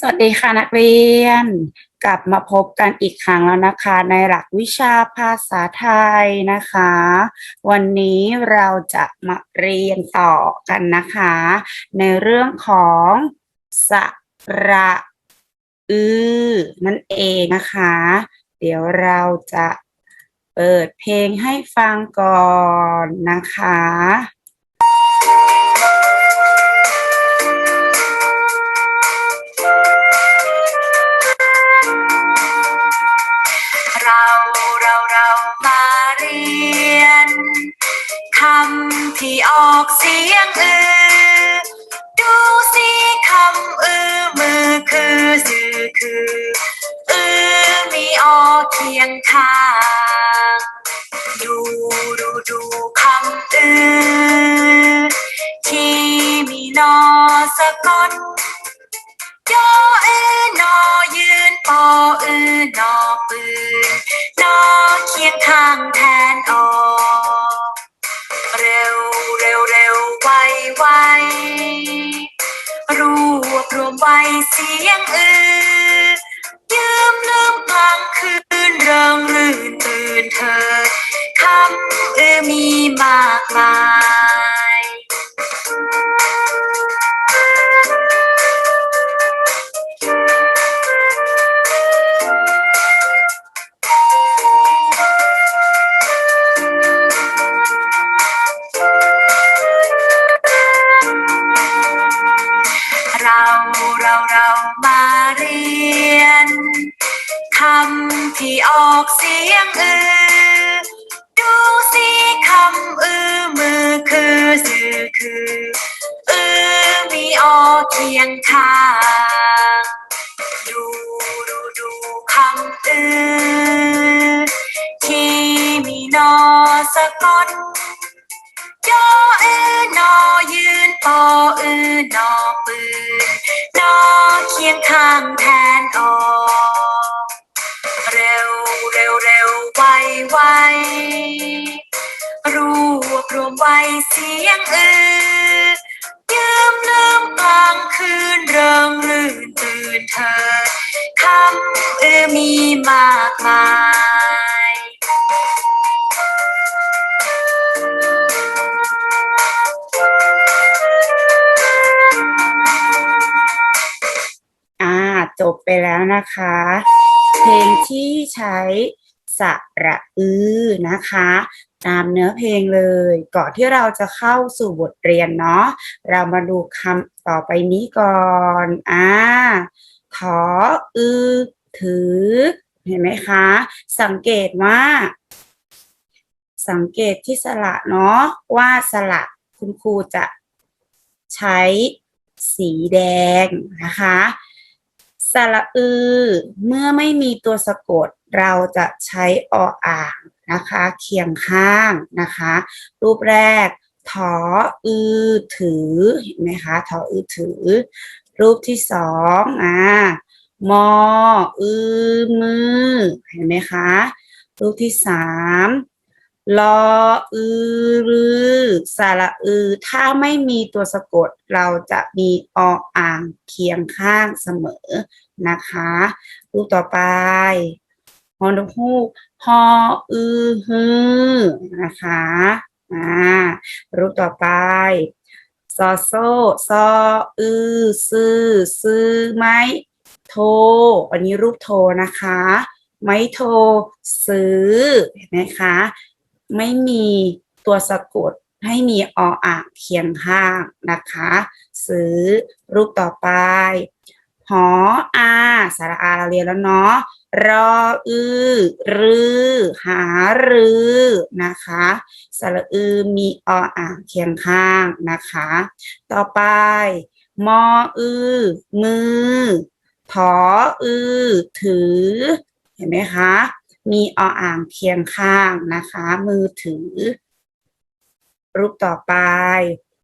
สวัสดีค่ะนักเรียน กลับมาพบกันอีกครั้งแล้วนะคะ ในหลักวิชาภาษาไทยนะคะ วันนี้เราจะมาเรียนต่อกันนะคะ ในเรื่องของสระอือนั่นเองนะคะ เดี๋ยวเราจะเปิดเพลงให้ฟังก่อนนะคะ ออกเสียงอือ ดูสิคำอือมือคือสื่อคืออือมีออกเคียงข้างดูดูดูคำอือที่มีนอสะกดยอเอนอยืนปออือนอปืนนอเคียงข้างแท วมไว้ คำที่ออกเสียงอือ ดูสิคำอือมือคือสื่อคืออือมีออกเคียงข้างดูดูดูคำอือที่มีนอสะกดยอเอนอยืนปออือนอปืนนอเคียงข้างแทนออ ไวรวบรวมไว้เสียงเอือยืมลืมกลางคืนเริงรื่นตื่นเถิดคำเอือมีมากมายอ่าจบไปแล้วนะคะ เพลงที่ใช้ สระอือนะคะ ตามเนื้อเพลงเลย ก่อนที่เราจะเข้าสู่บทเรียนเนาะเรามาดูคำต่อไปนี้ก่อนอ่าถออือถือ เห็นไหมคะ สังเกตว่า สังเกตที่สระเนาะว่าสระคุณครูจะใช้สีแดงนะคะ สระอือ เมื่อไม่มีตัวสะกดเราจะใช้ออ่างนะคะ เคียงข้างนะคะ รูปแรกถออือถือเห็นไหมคะถออือถือ รูปที่สองอ่ามออือมือเห็นไหมคะ รูปที่สาม ลออือรือสระอือ ถ้าไม่มีตัวสะกดเราจะมีออ่างเคียงข้างเสมอนะคะ รูปต่อไปฮอนฮูกฮออือฮือนะคะอ่ารูปต่อไปซอโซซออือซื้อซื้อไม้โท อันนี้รูปโทนะคะ ไม้โทซื้อเห็นไหมคะ ไม่มีตัวสะกดให้มีออ่างเคียงข้างนะคะซื้อรูปต่อไปหออาสระอาเราเรียนแล้วเนาะรออือรือหารือนะคะสระอือมีออ่างเคียงข้างนะคะ ต่อไปมออือมือถออือถือ เห็นไหมคะ มีออ่างเคียงข้างนะคะ มือถือ รูปต่อไป